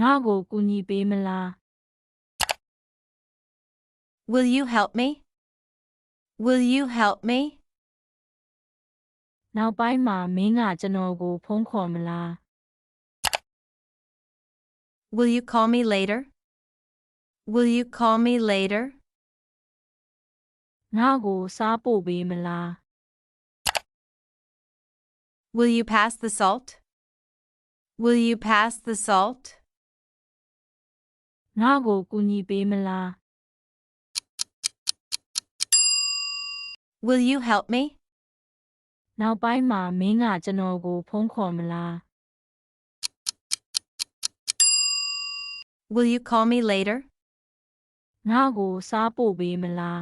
ငါ့ကိုကူညီပေးမလား Will you help me? Will you help me? နောက်ပိုင်းမှာမင်းကကျွန်တော်ကိုဖုန်းခေါ်မလား Will you call me later? Will you call me later? ငါ့ကိုစားပို့ပေးမလား Will you pass the salt? Will you pass the salt? ငါ့ကိုကူညီပေးမလား Will you help me? နောက်ပိုင်းမှာမင်းကကျွန်တော်ကိုဖုန်းခေါ်မလား Will you call me later? ငါ့ကိုစားပို့ပေးမလား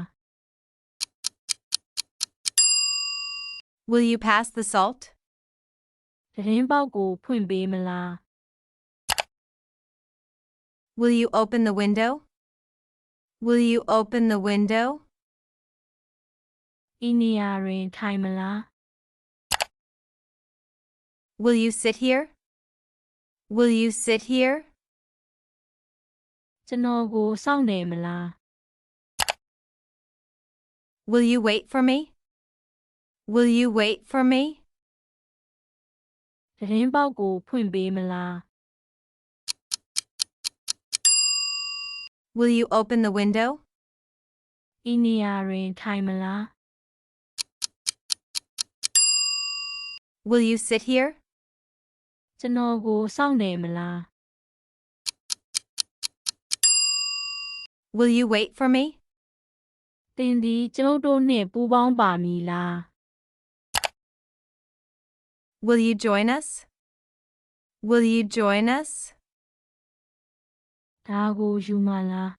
Will you pass the salt? သတင်းပေါက်ကိုဖွင့်ပေးမလား Will you open the window? Will you open the window? ဤနေရာတွင်ထိုင်မလား Will you sit here? Will you sit here? ကျွန်တော်ကိုစောင့်နေမလား Will you wait for me? Will you wait for me? သတင်းပေါက်ကိုဖွင့်ပေးမလား Will you open the window? Iniare Taimala. Will you sit here? Tanogu Sangdemala. Will you wait for me? Tindi Jodo Ne Bubang Bamila. Will you join us? Will you join us? ဒါကိုယူမလား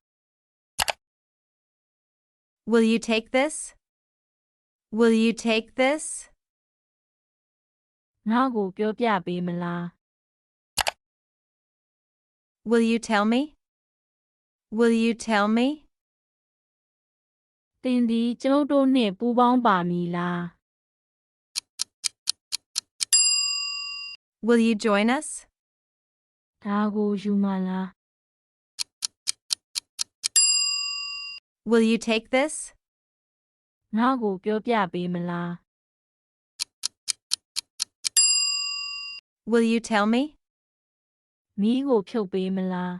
Will you take this? Will you take this? ငါ့ကိုပြောပြပေးမလား Will you tell me? Will you tell me? သင်သည်ကျွန်ုပ်တို့နှင့်ပူးပေါင်းပါမည်လား Will you join us? ဒါကိုယူမလား Will you take this? ငါ့ကိုပြောပြပေးမလား Will you tell me? မီးကိုဖြုတ်ပေးမလား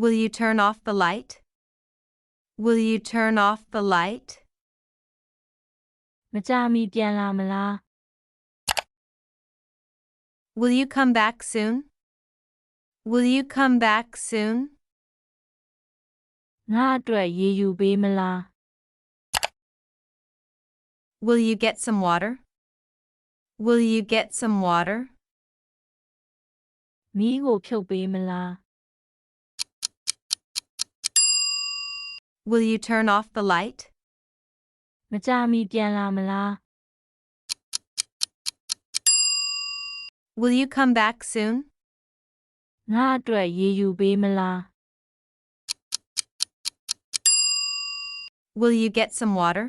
Will you turn off the light? Will you turn off the light? မကြမီပြန်လာမလား Will you come back soon? Will you come back soon? ငါအတွက်ရေယူပေးမလား Will you get some water? Will you get some water? မီးကိုဖြုတ်ပေးမလား Will you turn off the light? မကြမီပြန်လာမလား Will you come back soon? ငါအတွက်ရေယူပေးမလား Will you get some water?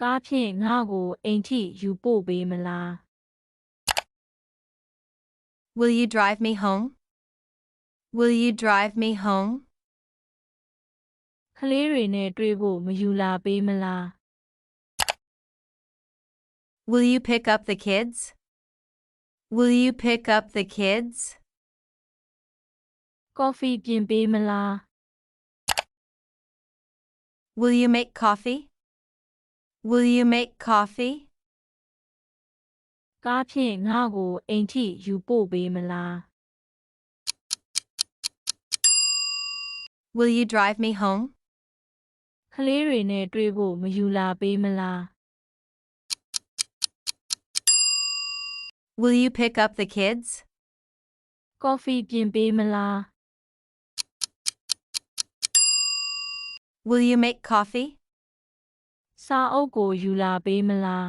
ကားဖြင့်ငါကိုအိမ်ထိယူပို့ပေးမလား Will you drive me home? Will you drive me home? ကလေးတွေနဲ့တွေ့ဖို့မယူလာပေးမလား Will you pick up the kids? Will you pick up the kids? ကော်ဖီပြင်ပေးမလား Will you make coffee? Will you make coffee? ကားဖြင့်ငါကိုအိမ်ထိယူပို့ပေးမလား Will you drive me home? ကလေးတွေနဲ့တွေ့ဖို့မယူလာပေးမလား Will you pick up the kids? ကော်ဖီပြင်ပေးမလား Will you make coffee? စာအုပ်ကိုယူလာပေးမလား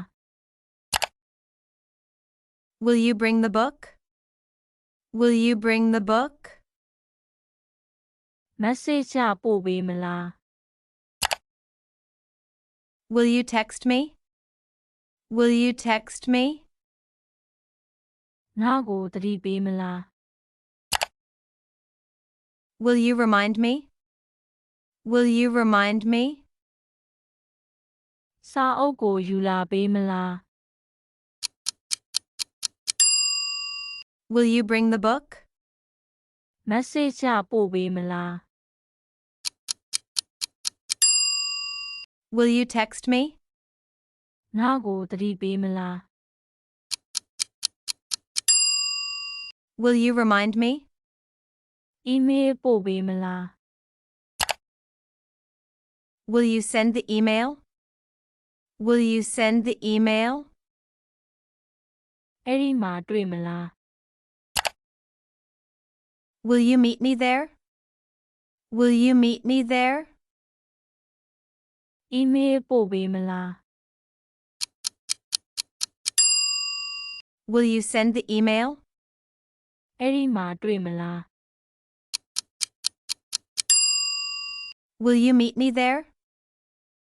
Will you bring the book? Will you bring the book? မက်ဆေ့ချပို့ပေးမလား Will you text me? Will you text me? ငါ့ကိုသတိပေးမလား Will you remind me? Will you remind me? စာအုပ်ကိုယူလာပေးမလား Will you bring the book? မက်ဆေ့ချပို့ပေးမလား Will you text me? ငါ့ကိုသတိပေးမလား Will you remind me? အီးမေးလ်ပို့ပေးမလား Will you send the email? Will you send the email? အဲ့ဒီမှာတွေ့မလား Will you meet me there? Will you meet me there? အီးမေးလ်ပို့ပေးမလား Will you send the email? အဲ့ဒီမှာတွေ့မလား Will you meet me there?